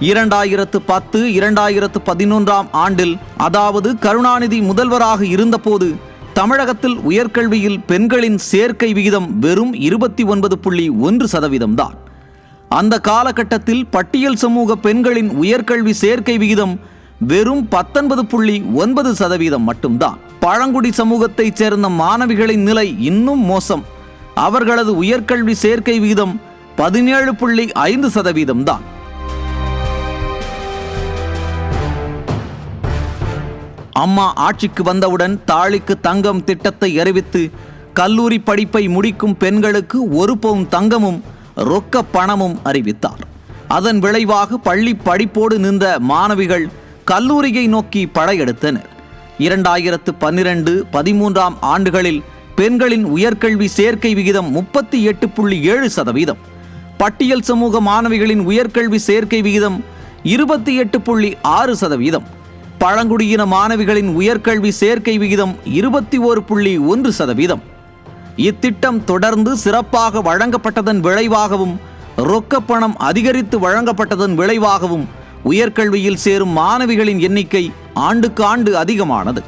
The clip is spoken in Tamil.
இரண்டாயிரத்து பத்து இரண்டாயிரத்து பதினொன்றாம் ஆண்டில் அதாவது கருணாநிதி முதல்வராக இருந்தபோது தமிழகத்தில் உயர்கல்வியில் பெண்களின் சேர்க்கை விகிதம் வெறும் இருபத்தி ஒன்பது புள்ளி ஒன்று சதவீதம்தான். அந்த காலகட்டத்தில் பட்டியல் சமூக பெண்களின் உயர்கல்வி சேர்க்கை விகிதம் வெறும் பத்தொன்பது புள்ளி ஒன்பது சதவீதம் மட்டும்தான். பழங்குடி சமூகத்தைச் சேர்ந்த மாணவிகளின் நிலை இன்னும் மோசம். அவர்களது உயர்கல்வி சேர்க்கை விகிதம் பதினேழு புள்ளி ஐந்து சதவீதம்தான். அம்மா ஆட்சிக்கு வந்தவுடன் தாலிக்கு தங்கம் திட்டத்தை அறிவித்து கல்லூரி படிப்பை முடிக்கும் பெண்களுக்கு ஒரு பவுன் தங்கமும் ரொக்க பணமும் அறிவித்தார். அதன் விளைவாக பள்ளி படிப்போடு நின்ற மாணவிகள் கல்லூரியை நோக்கி படையெடுத்தனர். இரண்டாயிரத்து பன்னிரண்டு பதிமூன்றாம் ஆண்டுகளில் பெண்களின் உயர்கல்வி சேர்க்கை விகிதம் முப்பத்தி எட்டு புள்ளி ஏழு சதவீதம். பட்டியல் சமூக மாணவிகளின் உயர்கல்வி சேர்க்கை விகிதம் இருபத்தி எட்டு புள்ளி ஆறு சதவீதம். பழங்குடியின மாணவிகளின் உயர்கல்வி சேர்க்கை விகிதம் இருபத்தி ஓரு புள்ளி ஒன்று சதவீதம். இத்திட்டம் தொடர்ந்து சிறப்பாக வழங்கப்பட்டதன் விளைவாகவும் ரொக்க பணம் அதிகரித்து வழங்கப்பட்டதன் விளைவாகவும் உயர்கல்வியில் சேரும் மாணவிகளின் எண்ணிக்கை ஆண்டுக்கு ஆண்டு அதிகமானது.